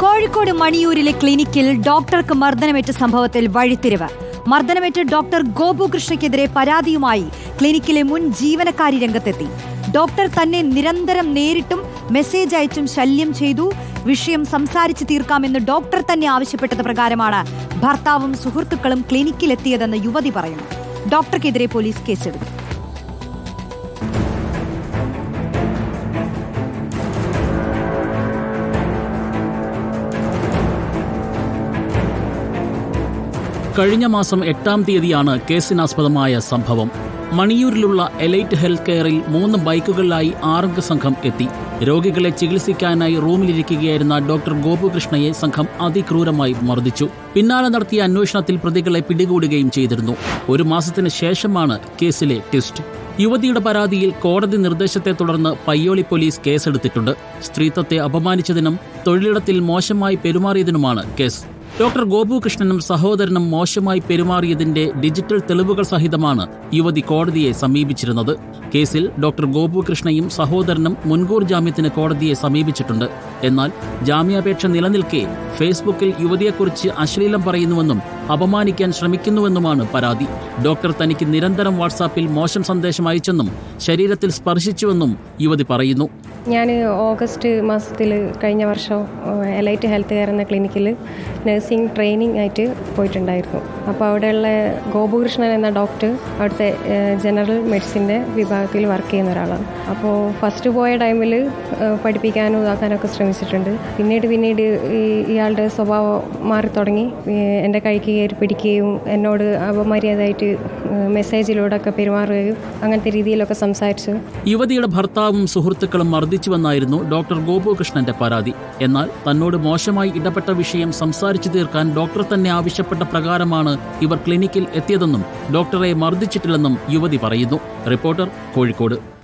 കോഴിക്കോട് മണിയൂരിലെ ക്ലിനിക്കിൽ ഡോക്ടർക്ക് മർദ്ദനമേറ്റ സംഭവത്തിൽ വഴിത്തിരിവ്. മർദ്ദനമേറ്റ ഡോക്ടർ ഗോപുകൃഷ്ണയ്ക്കെതിരെ പരാതിയുമായി ക്ലിനിക്കിലെ മുൻ ജീവനക്കാരി രംഗത്തെത്തി. ഡോക്ടർ തന്നെ നിരന്തരം നേരിട്ടും മെസ്സേജ് അയച്ചും ശല്യം ചെയ്തു. വിഷയം സംസാരിച്ച് തീർക്കാമെന്ന് ഡോക്ടർ തന്നെ ആവശ്യപ്പെട്ടത് പ്രകാരമാണ് ഭർത്താവും സുഹൃത്തുക്കളും ക്ലിനിക്കിലെത്തിയതെന്ന് യുവതി പറയുന്നു. ഡോക്ടർക്കെതിരെ പോലീസ് കേസെടുത്തു. കഴിഞ്ഞ മാസം എട്ടാം തീയതിയാണ് കേസിനാസ്പദമായ സംഭവം. മണിയൂരിലുള്ള എലൈറ്റ് ഹെൽത്ത് കെയറിൽ മൂന്ന് ബൈക്കുകളിലായി ആറംഗ സംഘം എത്തി. രോഗികളെ ചികിത്സിക്കാനായി റൂമിലിരിക്കുകയായിരുന്ന ഡോക്ടർ ഗോപുകൃഷ്ണയെ സംഘം അതിക്രൂരമായി മർദ്ദിച്ചു. പിന്നാലെ നടത്തിയ അന്വേഷണത്തിൽ പ്രതികളെ പിടികൂടുകയും ചെയ്തിരുന്നു. ഒരു മാസത്തിന് ശേഷമാണ് കേസിലെ ട്വിസ്റ്റ്. യുവതിയുടെ പരാതിയിൽ കോടതി നിർദ്ദേശത്തെ തുടർന്ന് പയ്യോളി പോലീസ് കേസെടുത്തിട്ടുണ്ട്. സ്ത്രീത്വത്തെ അപമാനിച്ചതിനും തൊഴിലിടത്തിൽ മോശമായി പെരുമാറിയതിനുമാണ് കേസ്. ഡോക്ടർ ഗോപുകൃഷ്ണനും സഹോദരനും മോശമായി പെരുമാറിയതിന്റെ ഡിജിറ്റൽ തെളിവുകൾ സഹിതമാണ് യുവതി കോടതിയെ സമീപിച്ചിരുന്നത്. കേസിൽ ഡോക്ടർ ഗോപുകൃഷ്ണയും സഹോദരനും മുൻകൂർ ജാമ്യത്തിന് കോടതിയെ സമീപിച്ചിട്ടുണ്ട്. എന്നാൽ ജാമ്യാപേക്ഷ നിലനിൽക്കെ ഫേസ്ബുക്കിൽ യുവതിയെക്കുറിച്ച് അശ്ലീലം പറയുന്നുവെന്നും അപമാനിക്കാൻ ശ്രമിക്കുന്നുവെന്നുമാണ് പരാതി. ഡോക്ടർ തനിക്ക് നിരന്തരം വാട്സാപ്പിൽ മോശം സന്ദേശം അയച്ചെന്നും ശരീരത്തിൽ സ്പർശിച്ചുവെന്നും യുവതി പറയുന്നു. ഞാൻ ഓഗസ്റ്റ് മാസത്തിൽ കഴിഞ്ഞ വർഷം എലൈറ്റ് ഹെൽത്ത് കെയർ എന്ന ക്ലിനിക്കിൽ നഴ്സിംഗ് ട്രെയിനിങ് ആയിട്ട് പോയിട്ടുണ്ടായിരുന്നു. അപ്പോൾ അവിടെയുള്ള ഗോപകൃഷ്ണൻ എന്ന ഡോക്ടർ അവിടുത്തെ ജനറൽ മെഡിസിന്റെ വിഭാഗത്തിൽ വർക്ക് ചെയ്യുന്ന ഒരാളാണ്. അപ്പോൾ ഫസ്റ്റ് പോയ ടൈമിൽ പഠിപ്പിക്കാനും ഇതാക്കാനൊക്കെ ശ്രമിച്ചിട്ടുണ്ട്. പിന്നീട് പിന്നീട് ഇയാളുടെ സ്വഭാവം മാറി തുടങ്ങി. എന്റെ കൈക്ക് കയറി പിടിക്കുകയും എന്നോട് അപമര്യാദയായിട്ട് മെസ്സേജിലൂടെ ഒക്കെ പെരുമാറുകയും അങ്ങനത്തെ രീതിയിലൊക്കെ സംസാരിച്ചു. യുവതിയുടെ ഭർത്താവും സുഹൃത്തുക്കളും മർദ്ദിച്ചുവെന്നായിരുന്നു ഡോക്ടർ ഗോപുകൃഷ്ണന്റെ പരാതി. എന്നാൽ തന്നോട് മോശമായി ഇടപെട്ട വിഷയം സംസാരിച്ചു തീർക്കാൻ ഡോക്ടർ തന്നെ ആവശ്യപ്പെട്ട പ്രകാരമാണ് ഇവർ ക്ലിനിക്കിൽ എത്തിയതെന്നും ഡോക്ടറെ മർദ്ദിച്ചിട്ടില്ലെന്നും യുവതി പറയുന്നു. റിപ്പോർട്ടർ കോഴിക്കോട്.